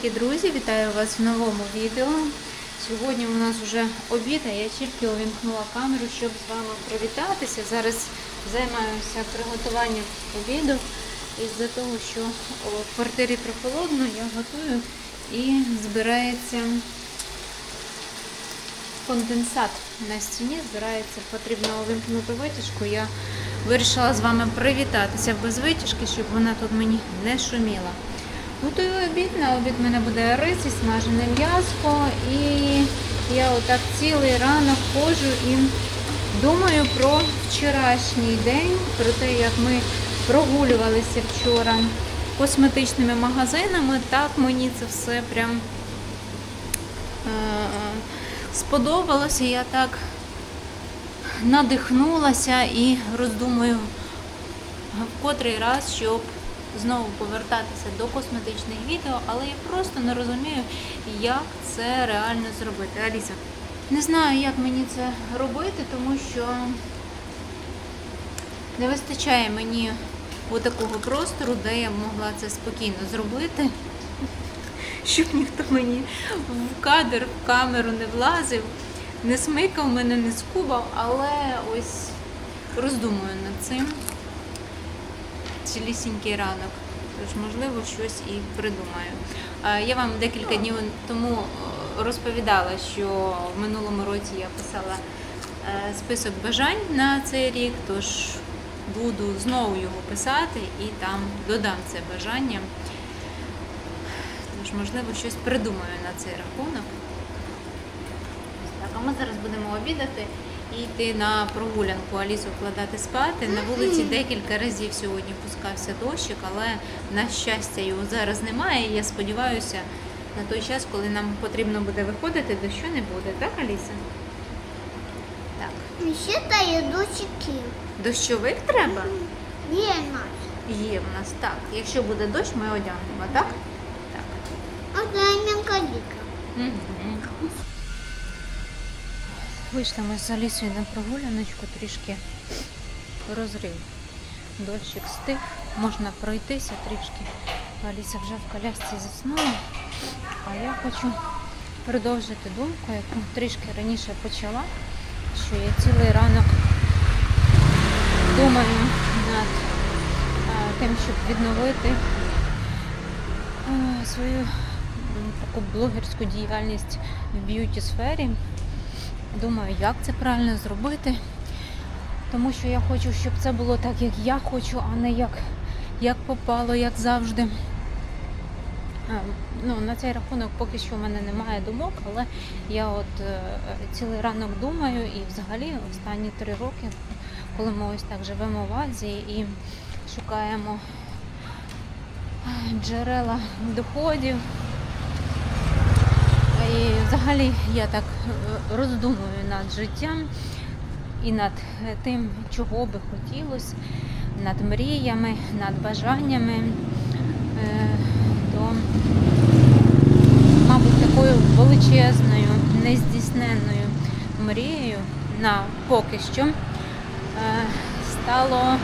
Привітики, друзі! Вітаю вас в новому відео. Сьогодні у нас вже обід, а я тільки увімкнула камеру, щоб з вами привітатися. Зараз займаюся приготуванням обіду. Із-за того, що в квартирі прохолодно, я готую і збирається конденсат на стіні, збирається, потрібно увімкнути витяжку. Я вирішила з вами привітатися без витяжки, щоб вона тут мені не шуміла. Готую обід. На обід в мене буде рис і смажене м'ясо. І я отак цілий ранок ходжу і думаю про вчорашній день, про те, як ми прогулювалися вчора косметичними магазинами. Так мені це все прям е- сподобалося. Я так надихнулася і роздумую в котрий раз, щоб знову повертатися до косметичних відео, але я просто не розумію, як це реально зробити. Аліса, не знаю, як мені це робити, тому що не вистачає мені такого простору, де я б могла це спокійно зробити, щоб ніхто мені в кадр, в камеру не влазив, не смикав мене, не скубав, але ось роздумую над цим цілісінький ранок. Тож, можливо, щось і придумаю. Я вам декілька днів тому е, розповідала, що в минулому році я писала е, список бажань на цей рік, тож буду знову його писати і там додам це бажання. Тож, можливо, щось придумаю на цей рахунок. Так, а ми зараз будемо обідати і йти на прогулянку Алісу вкладати спати. На вулиці декілька разів сьогодні пускався дощик, але на щастя його зараз немає. І я сподіваюся, на той час, коли нам потрібно буде виходити, дощу не буде, так, Аліса? Так. Ще та дочки. Дощовик треба? Є наш. Є в нас так. Якщо буде дощ, ми одягнемо, так? Так. Одна м'якаліка. Мгм. Вийшли ми з Алісою на прогуляночку, трішки розрив. Дощик стих, можна пройтися трішки. Аліса вже в колясці заснула. А я хочу продовжити думку, яку трішки раніше почала, що я цілий ранок думаю над тим, щоб відновити свою таку блогерську діяльність в б'юті сфері. Думаю, як це правильно зробити. Тому що я хочу, щоб це було так, як я хочу, а не як, як попало, як завжди. Ну, на цей рахунок поки що в мене немає думок, але я от е, цілий ранок думаю і взагалі останні три роки, коли ми ось так живемо в Азії і шукаємо джерела доходів, і взагалі я так е, роздумую над життям і над е, тим, чого би хотілося, над мріями, над бажаннями, е, то, мабуть, такою величезною, нездійсненною мрією на поки що стало,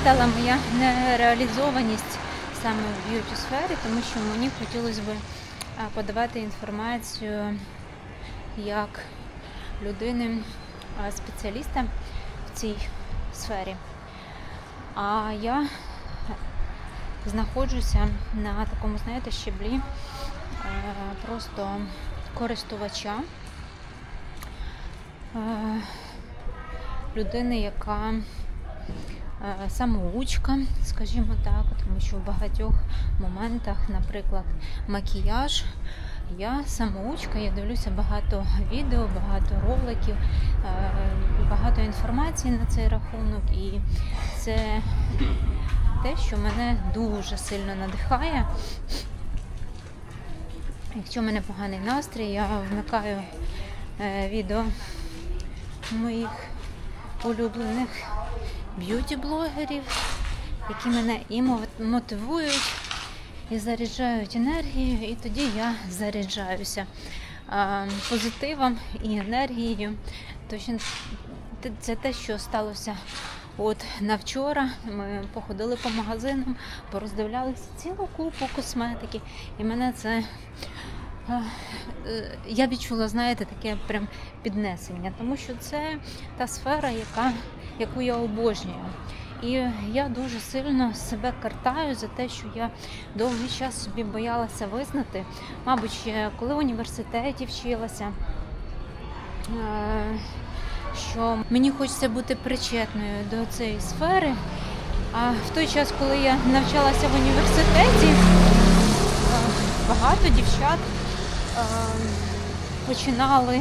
стала моя нереалізованість саме в б'юті сфері, тому що мені хотілося б а, подавати інформацію як людини спеціаліста в цій сфері. А я знаходжуся на такому, знаєте, щеблі е, просто користувача. е, Людини, яка самоучка, скажімо так, тому що в багатьох моментах, наприклад, макіяж. Я самоучка, я дивлюся багато відео, багато роликів, е, багато інформації на цей рахунок, і це те, що мене дуже сильно надихає. Якщо в мене поганий настрій, я вмикаю е, відео моїх улюблених б'юті-блогерів, які мене і мотивують, і заряджають енергією, і тоді я заряджаюся позитивом і енергією. Точно це те, що сталося От на вчора ми походили по магазинам, пороздивлялися цілу купу косметики, і мене це. е, Я відчула, знаєте, таке прям піднесення, тому що це та сфера, яка, яку я обожнюю. І я дуже сильно себе картаю за те, що я довгий час собі боялася визнати. Мабуть, коли в університеті вчилася, е, що мені хочеться бути причетною до цієї сфери. А в той час, коли я навчалася в університеті, е, багато дівчат е, починали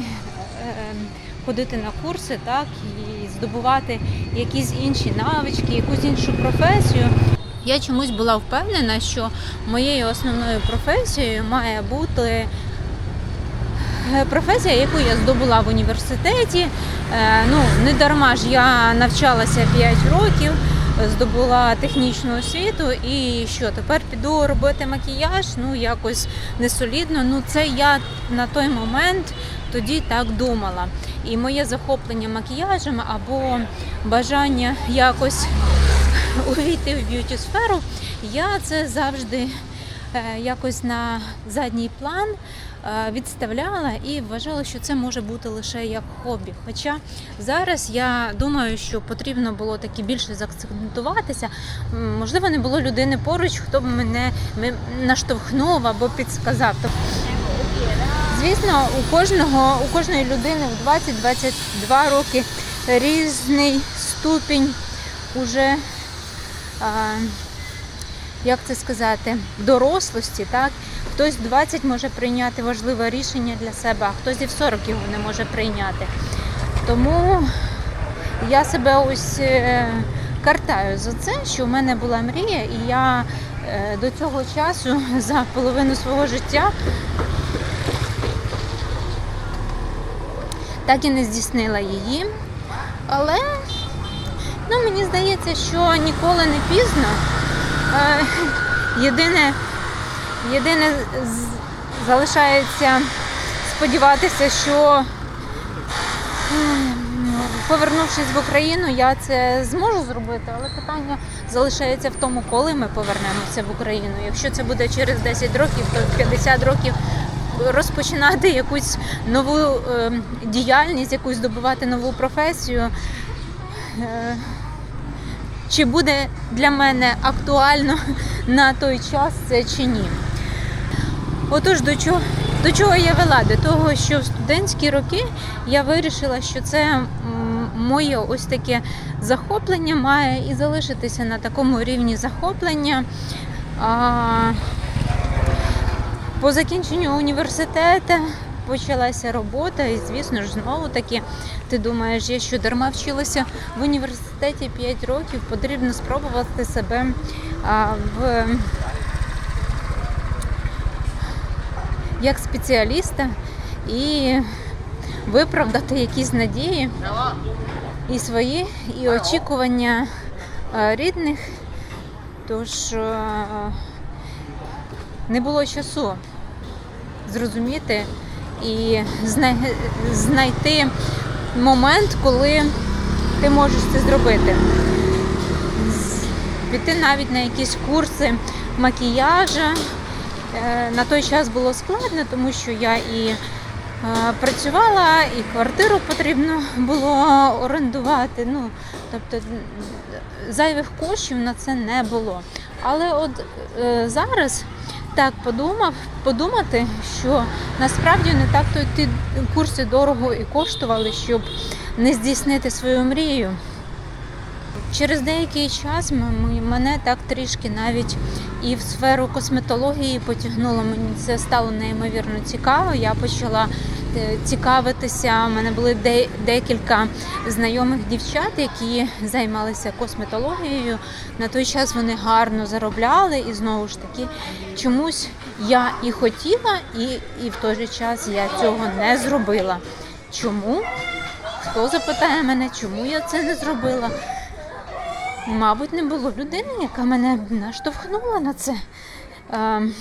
ходити на курси, так, і здобувати якісь інші навички, якусь іншу професію. Я чомусь була впевнена, що моєю основною професією має бути е, професія, яку я здобула в університеті. Е, Ну, не дарма ж я навчалася 5 років, здобула технічну освіту і що тепер піду робити макіяж, ну якось несолідно. Ну це я на той момент тоді так думала. І моє захоплення макіяжем або бажання якось увійти в б'юті сферу, я це завжди е, якось на задній план е, відставляла і вважала, що це може бути лише як хобі. Хоча зараз я думаю, що потрібно було таки більше заакцентуватися. Можливо, не було людини поруч, хто б мене наштовхнув або підсказав. Звісно, у кожного, у кожної людини в 20-22 роки різний ступінь уже, а, як це сказати, дорослості. Так? Хтось в 20 може прийняти важливе рішення для себе, а хтось і в 40 його не може прийняти. Тому я себе ось е, картаю за це, що в мене була мрія, і я е, до цього часу за половину свого життя так і не здійснила її. Але ну, мені здається, що ніколи не пізно. Е, Єдине, єдине залишається сподіватися, що повернувшись в Україну, я це зможу зробити, але питання залишається в тому, коли ми повернемося в Україну. Якщо це буде через 10 років, то в 50 років розпочинати якусь нову е, діяльність, якусь здобувати нову професію. Е, чи буде для мене актуально на той час це чи ні? Отож, до чого, до чого я вела? До того, що в студентські роки я вирішила, що це моє ось таке захоплення має і залишитися на такому рівні захоплення. По закінченню університету почалася робота, і звісно ж, знову таки, ти думаєш, я що дарма вчилася в університеті 5 років, потрібно спробувати себе а, в як спеціаліста і виправдати якісь надії і свої, і очікування рідних. Тож не було часу зрозуміти і знайти момент, коли ти можеш це зробити. Піти навіть на якісь курси макіяжа. Е, На той час було складно, тому що я і е, працювала, і квартиру потрібно було орендувати. Ну, тобто зайвих коштів на це не було. Але от е, зараз так подумав, подумати, що насправді не так то ті курси дорого і коштували, щоб не здійснити свою мрію. Через деякий час мене так трішки навіть і в сферу косметології потягнуло. Мені це стало неймовірно цікаво. Я почала е, цікавитися. У мене були декілька знайомих дівчат, які займалися косметологією. На той час вони гарно заробляли, і знову ж таки, чомусь я і хотіла, і, і в той же час я цього не зробила. Чому? Хто запитає мене, чому я це не зробила? Мабуть, не було людини, яка мене наштовхнула на це. Ем,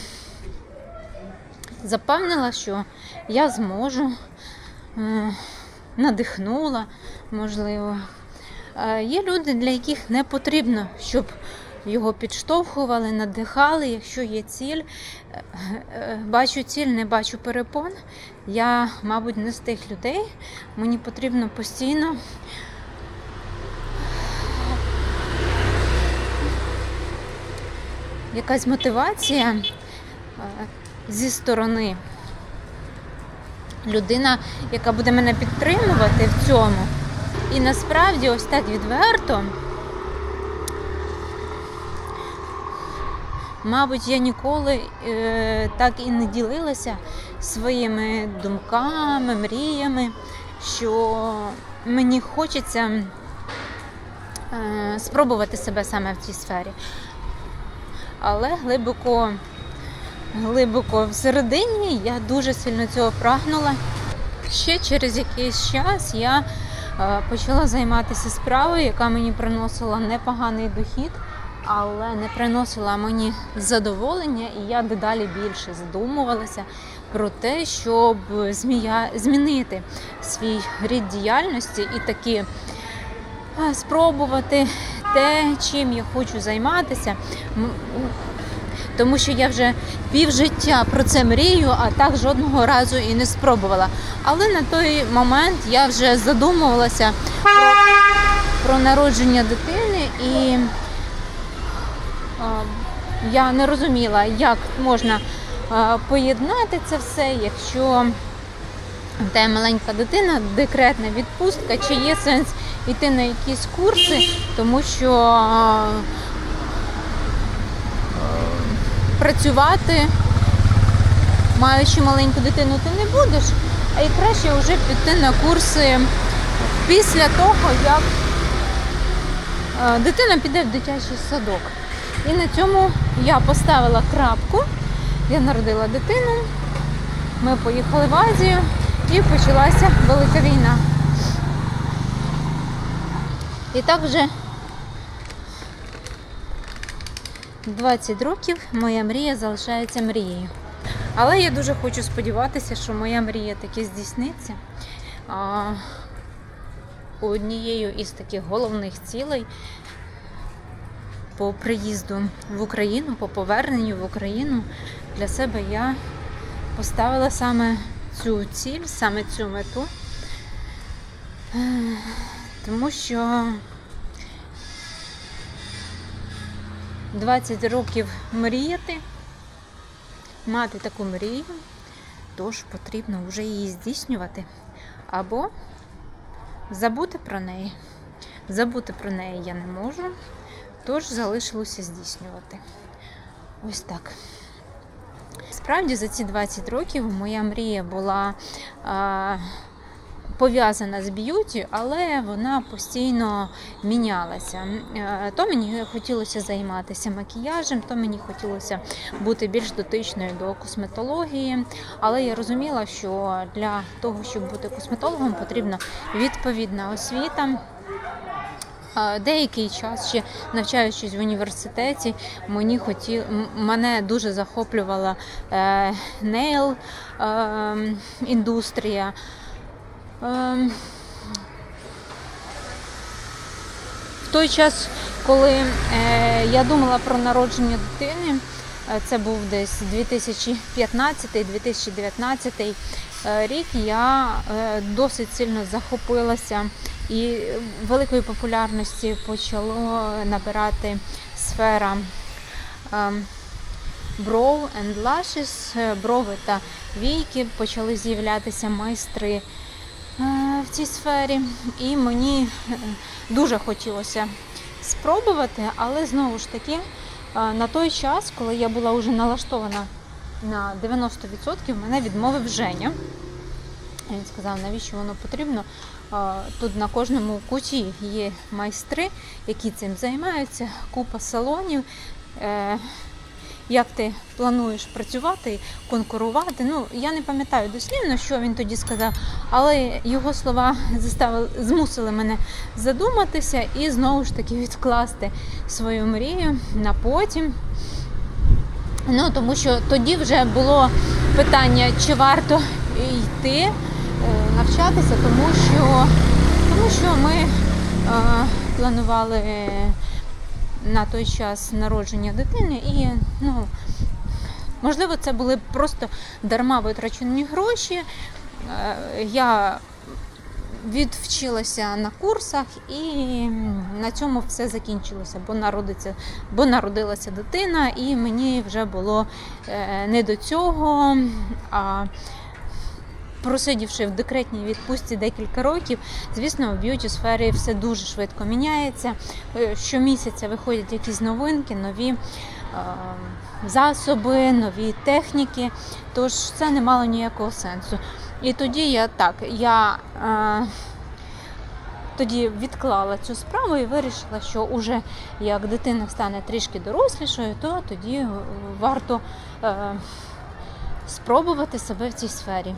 запевнила, що я зможу, е, надихнула, можливо. Е, Є люди, для яких не потрібно, щоб його підштовхували, надихали, якщо є ціль. Е, е, Бачу ціль, не бачу перепон. Я, мабуть, не з тих людей. Мені потрібно постійно якась мотивація е, зі сторони. Людина, яка буде мене підтримувати в цьому. І насправді, ось так відверто, мабуть, я ніколи е, так і не ділилася своїми думками, мріями, що мені хочеться е, спробувати себе саме в цій сфері. Але глибоко, глибоко всередині я дуже сильно цього прагнула. Ще через якийсь час я е, почала займатися справою, яка мені приносила непоганий дохід, але не приносила мені задоволення, і я дедалі більше задумувалася про те, щоб змія- змінити свій рід діяльності і таки е, спробувати те, чим я хочу займатися. Тому що я вже півжиття про це мрію, а так жодного разу і не спробувала. Але на той момент я вже задумувалася про, про народження дитини, і а, я не розуміла, як можна а, поєднати це все, якщо тебе маленька дитина, декретна відпустка, чи є сенс йти на якісь курси, тому що працювати, маючи маленьку дитину, ти не будеш, а і краще вже піти на курси після того, як е, дитина піде в дитячий садок. І на цьому я поставила крапку. Я народила дитину, ми поїхали в Азію і почалася велика війна. І так вже 20 років моя мрія залишається мрією. Але я дуже хочу сподіватися, що моя мрія таки здійсниться. Однією із таких головних цілей по приїзду в Україну, по поверненню в Україну для себе я поставила саме цю ціль, саме цю мету. Е, Тому що 20 років мріяти, мати таку мрію, тож потрібно вже її здійснювати. Або забути про неї. Забути про неї я не можу, тож залишилося здійснювати. Ось так. Справді за ці 20 років моя мрія була а, пов'язана з б'юті, але вона постійно мінялася. Е, То мені хотілося займатися макіяжем, то мені хотілося бути більш дотичною до косметології. Але я розуміла, що для того, щоб бути косметологом, потрібна відповідна освіта. Деякий час ще навчаючись в університеті, мені хоті... м- мене дуже захоплювала е, нейл е, індустрія. Е, в той час, коли е, я думала про народження дитини, це був десь 2015-2019 е, рік, я е, досить сильно захопилася і великої популярності почало набирати сфера brow and lashes, е, брови та війки, почали з'являтися майстри е, в цій сфері. І мені е, дуже хотілося спробувати, але знову ж таки, е, на той час, коли я була вже налаштована на 90%, мене відмовив Женя. Він сказав, навіщо воно потрібно. Тут на кожному куті є майстри, які цим займаються, купа салонів. Е, Як ти плануєш працювати, конкурувати? Ну, я не пам'ятаю дослівно, що він тоді сказав, але його слова заставили, змусили мене задуматися і знову ж таки відкласти свою мрію на потім. Ну, тому що тоді вже було питання, чи варто йти е, навчатися, тому що, тому що ми е, планували на той час народження дитини, і ну, можливо, це були просто дарма витрачені гроші. Е, Я відвчилася на курсах, і на цьому все закінчилося, бо народиться, бо народилася дитина, і мені вже було е, не до цього. А просидівши в декретній відпустці декілька років, звісно, в б'юті сфері все дуже швидко міняється. Е, Щомісяця виходять якісь новинки, нові е, засоби, нові техніки. Тож це не мало ніякого сенсу. І тоді я так, я е, тоді відклала цю справу і вирішила, що уже як дитина стане трішки дорослішою, то тоді е, варто е, спробувати себе в цій сфері.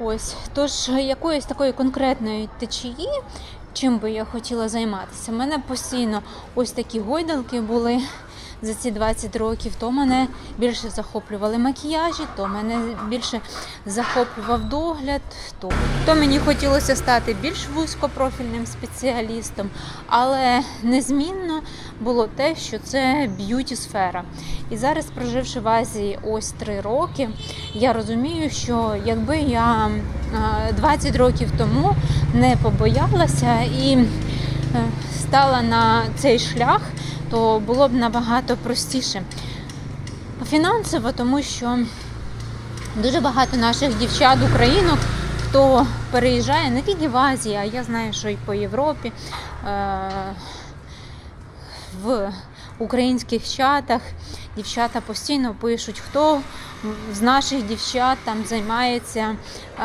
Ось, тож якоїсь такої конкретної течії, чим би я хотіла займатися. У мене постійно ось такі гойдалки були за ці 20 років. То мене більше захоплювали макіяжі, то мене більше захоплював догляд, то, то мені хотілося стати більш вузькопрофільним спеціалістом, але незмінно було те, що це б'юті сфера. І зараз, проживши в Азії ось три роки, я розумію, що якби я е, 20 років тому не побоялася і е, стала на цей шлях, то було б набагато простіше. Фінансово, тому що дуже багато наших дівчат, українок, хто переїжджає не тільки в Азії, а я знаю, що і по Європі. е, в українських чатах дівчата постійно пишуть, хто з наших дівчат там займається е,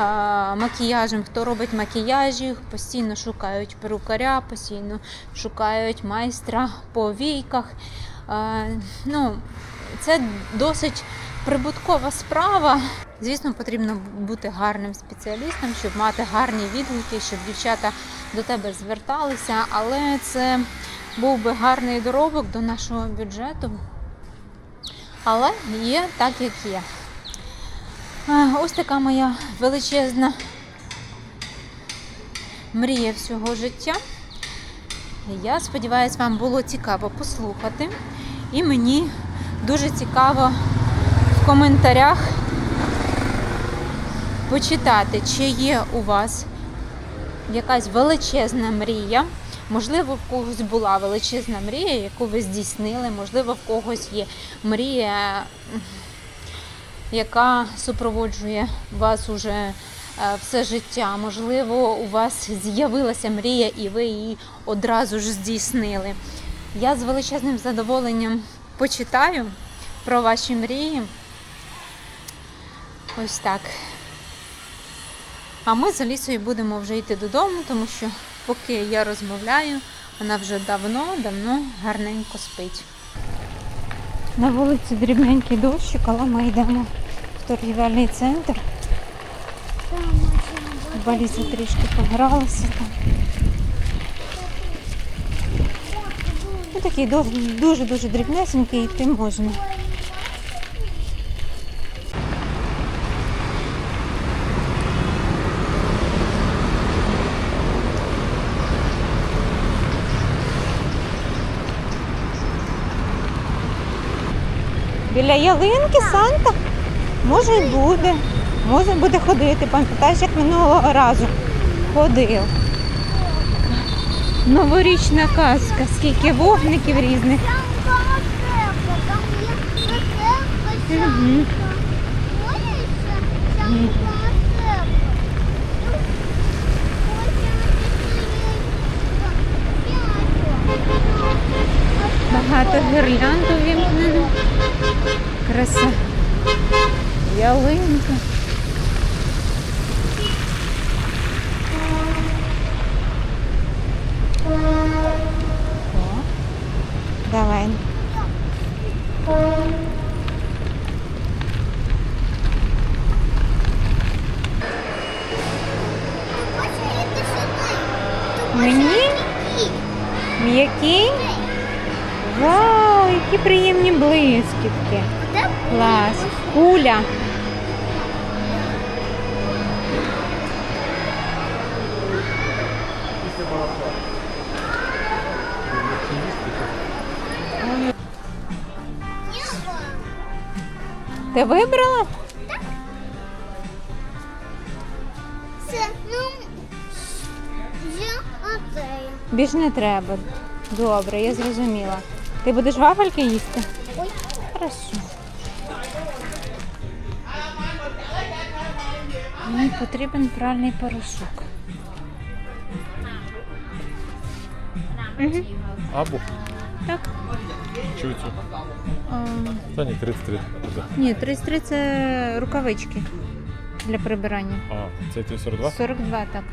макіяжем, хто робить макіяжі, постійно шукають перукаря, постійно шукають майстра по війках. Е, ну, це досить прибуткова справа. Звісно, потрібно бути гарним спеціалістом, щоб мати гарні відгуки, щоб дівчата до тебе зверталися, але це був би гарний доробок до нашого бюджету. Але є так, як є. Ось така моя величезна мрія всього життя. Я сподіваюся, вам було цікаво послухати. І мені дуже цікаво в коментарях почитати, чи є у вас якась величезна мрія. Можливо, в когось була величезна мрія, яку ви здійснили, можливо, в когось є мрія, яка супроводжує вас уже е, все життя. Можливо, у вас з'явилася мрія, і ви її одразу ж здійснили. Я з величезним задоволенням почитаю про ваші мрії. Ось так. А ми з Алісою будемо вже йти додому, тому що поки я розмовляю, вона вже давно-давно гарненько спить. На вулиці дрібненький дощик, але ми йдемо в торгівельний центр. Там трішки погралася там. Ну, такий дуже-дуже дрібнесенький, йти можна. Біля ялинки Санта? Може й буде. Може буде ходити. Пам'ятаєш, як минулого разу ходив. Новорічна казка, скільки вогників різних. Там волшебка, там Краса. Ялинка. О, Давай. Мені м'який. Вау, які приємні блискітки. Клас. Куля. Ти вибрала? Так. Це, оце. Більш не треба. Добре, я зрозуміла. Ти будеш вафельки їсти? Ой. Хорошо. Мені потрібен пральний порошок. Угу. Абу? Так. Чуть. Та ні, 33. Куди? ні, 33 це рукавички для прибирання. А, це ти 42? 42, так.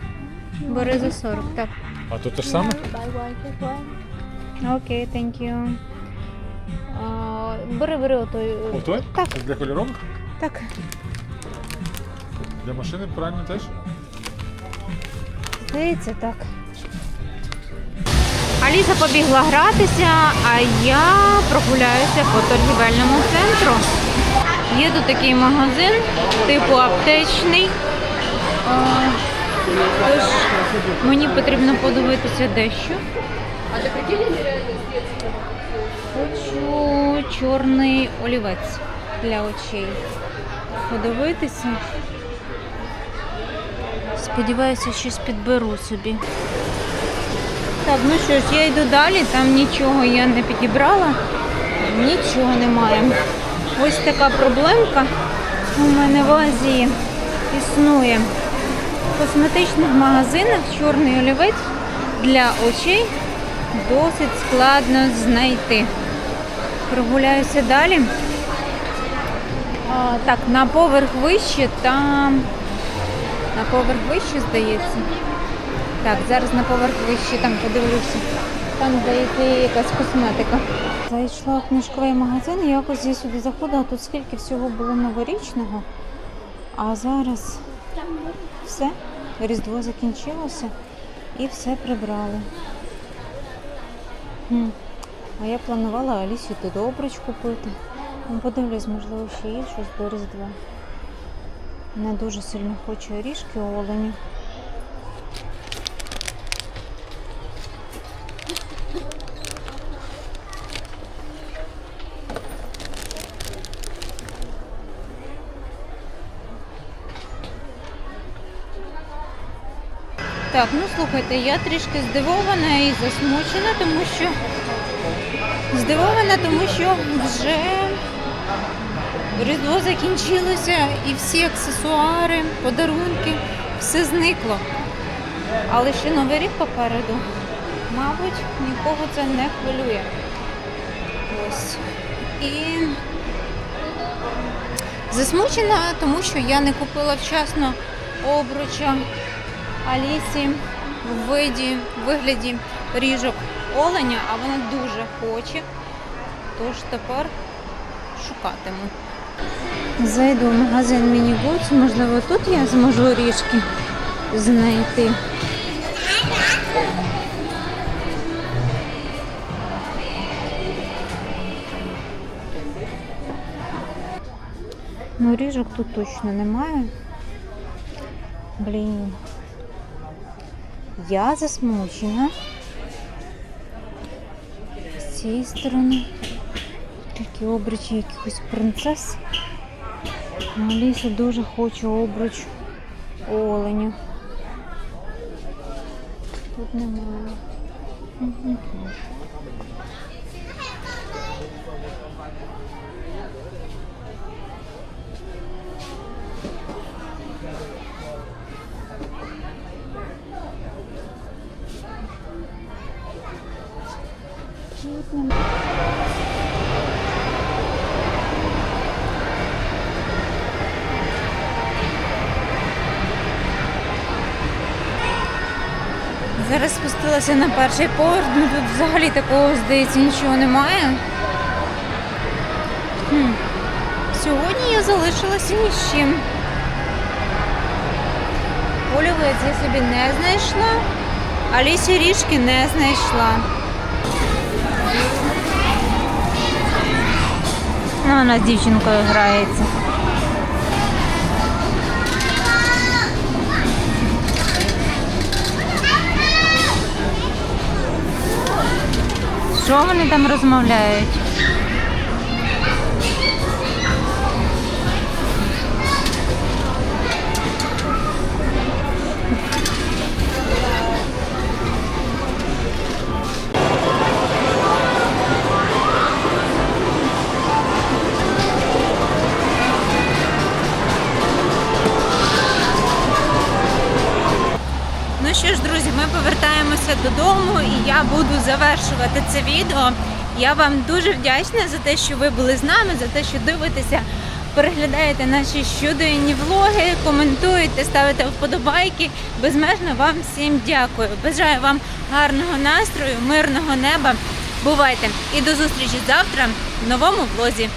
Бери за 40, так. А тут те ж саме? Окей, thank you. А, бери, бери отой. е, О, той? Так, Це для кольорових? так. Для машини правильно теж? Здається, так. Аліса побігла гратися, а я прогуляюся по торгівельному центру. Є тут такий магазин, типу аптечний. А, Тож мені потрібно подивитися дещо. Хочу чорний олівець для очей. Подивитися. Сподіваюся, щось підберу собі. Так, ну що ж, я йду далі, там нічого я не підібрала, нічого немає. Ось така проблемка у мене в Азії існує. В косметичних магазинах чорний олівець для очей досить складно знайти. Прогуляюся далі. А, так, на поверх вище там на поверх вище, здається. Так, зараз на поверх вище там подивлюся. Там, здається, якась косметика. Зайшла в книжковий магазин, якось я сюди заходила, тут скільки всього було новорічного. А зараз все, Різдво закінчилося і все прибрали. Хм. А я планувала Алісі туди обруч купити. Ну, Подивлюсь, можливо, ще є щось до Різдва. Не дуже сильно хочу ріжки олені. Так, ну слухайте, я трішки здивована і засмучена, тому що здивована, тому що вже Різдво закінчилося і всі аксесуари, подарунки, все зникло. Але ще Новий рік попереду. Мабуть, нікого це не хвилює. Ось. І засмучена, тому що я не купила вчасно обруча Алісі в виді, вигляді ріжок оленя, а вона дуже хоче. Тож тепер шукатиму. Зайду в магазин Мінігудс, можливо, тут я зможу ріжки знайти. Ну, ріжок тут точно немає. Блін. Я засмучена. З цієї сторони. Тільки обручі якихось принцес. Аліса дуже хоче обруч оленя. Тут немає. Зараз спустилася на перший поверх, ну тут взагалі такого, здається, нічого немає. Хм. Сьогодні я залишилася ні з чим. Олівець я собі не знайшла, а лісі ріжки не знайшла. Ну, вона з дівчинкою грається. Що вони там розмовляють? Збираюся додому і я буду завершувати це відео. Я вам дуже вдячна за те, що ви були з нами, за те, що дивитеся, переглядаєте наші щоденні влоги, коментуєте, ставите вподобайки. Безмежно вам всім дякую. Бажаю вам гарного настрою, мирного неба. Бувайте і до зустрічі завтра в новому влозі.